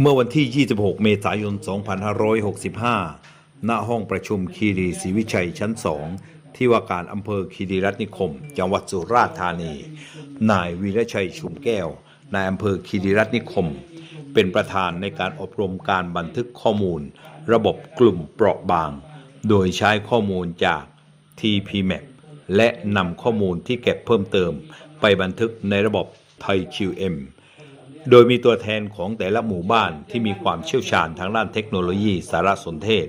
เมื่อวันที่ 26 เมษายน 2565 ณ ห้องประชุมคีรีศรีวิชัยชั้น 2 ที่ว่าการอำเภอคีรีรัตนิคม จังหวัดสุราษฎร์ธานี นายวีรชัยชุมแก้ว นายอำเภอคีรีรัตนิคม เป็นประธานในการอบรมการบันทึกข้อมูล ระบบกลุ่มเปราะบาง โดยใช้ข้อมูลจาก TPMAP และนำข้อมูลที่เก็บเพิ่มเติมไปบันทึกในระบบไทย QM โดยมีตัวแทนของแต่ละหมู่บ้านที่มีความเชี่ยวชาญทางด้านเทคโนโลยีสารสนเทศ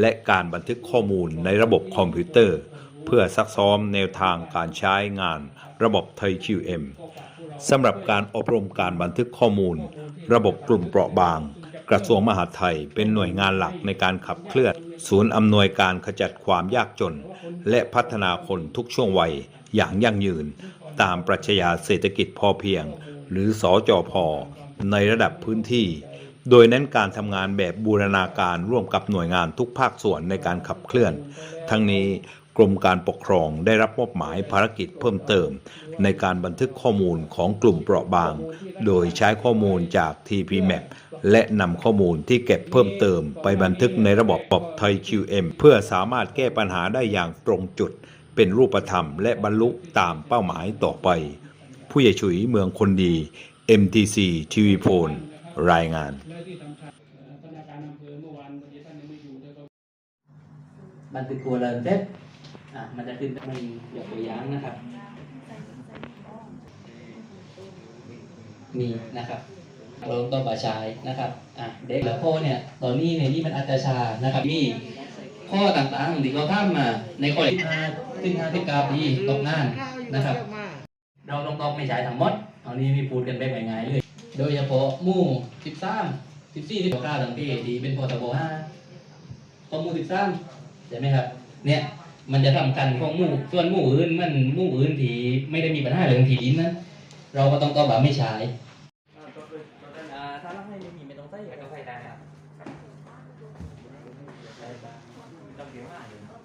และการบันทึกข้อมูลในระบบคอมพิวเตอร์ เพื่อซักซ้อมแนวทางการใช้งานระบบไทย QM สำหรับการอบรมการบันทึกข้อมูล ระบบกลุ่มเปราะบาง กระทรวงมหาดไทยเป็นหน่วยงานหลักในการขับเคลื่อน ศูนย์อำนวยการขจัดความยากจน และพัฒนาคนทุกช่วงวัยอย่างยั่งยืน ตามปรัชญาเศรษฐกิจพอเพียง หรือสอจอพอในระดับพื้นที่ โดยเน้นการทำงานแบบบูรณาการร่วมกับหน่วยงานทุกภาคส่วนในการขับเคลื่อน ทั้งนี้กรมการปกครองได้รับมอบหมายภารกิจเพิ่มเติม ในการบันทึกข้อมูลของกลุ่มเปราะบาง โดยใช้ข้อมูลจาก TPMAP และนำข้อมูลที่เก็บเพิ่มเติมไปบันทึกในระบบปบไทย QM เพื่อสามารถแก้ปัญหาได้อย่างตรงจุด เป็นรูปธรรมและบรรลุตามเป้าหมายต่อไป ผู้ใหญ่ฉุยเมืองคนดี MTC ทีวีโพลรายงานและที่สำคัญเอ่อพนักงานอำเภอเมื่อวานพอดีท่านยังไม่อยู่แล้วก็บันทึกตัวเรินเสร็จอะมันจะขึ้นมันยกตัวอย่างนะครับ มีนะครับเราต้องประชายนะครับอะเด็กและพ่อเนี่ยตอนนี้เนี่ยนี่มันอาจจะชานะครับมีข้อต่างๆที่เขาข้ามมาในข้อที่ห้าขึ้นห้าที่เก้าปีตกงานนะครับ เราต้องต้องไม่ใช้ทั้งหมดเอานี้มีพูดกันไปง่ายๆเลยโดยเฉพาะมู่สิบสามสิบสี่สิบเก้าต่างที่ดีเป็นพอตบห้าข้อมู่สิบสามใช่ไหมครับ เนี่ยมันจะทำกันของมู่ส่วนมู่อื่นมันมู่อื่นที่ไม่ได้มีปัญหาเรื่องที่ดินนะเราก็ต้องต้องแบบไม่ใช้ต้องเสียว่าอยู่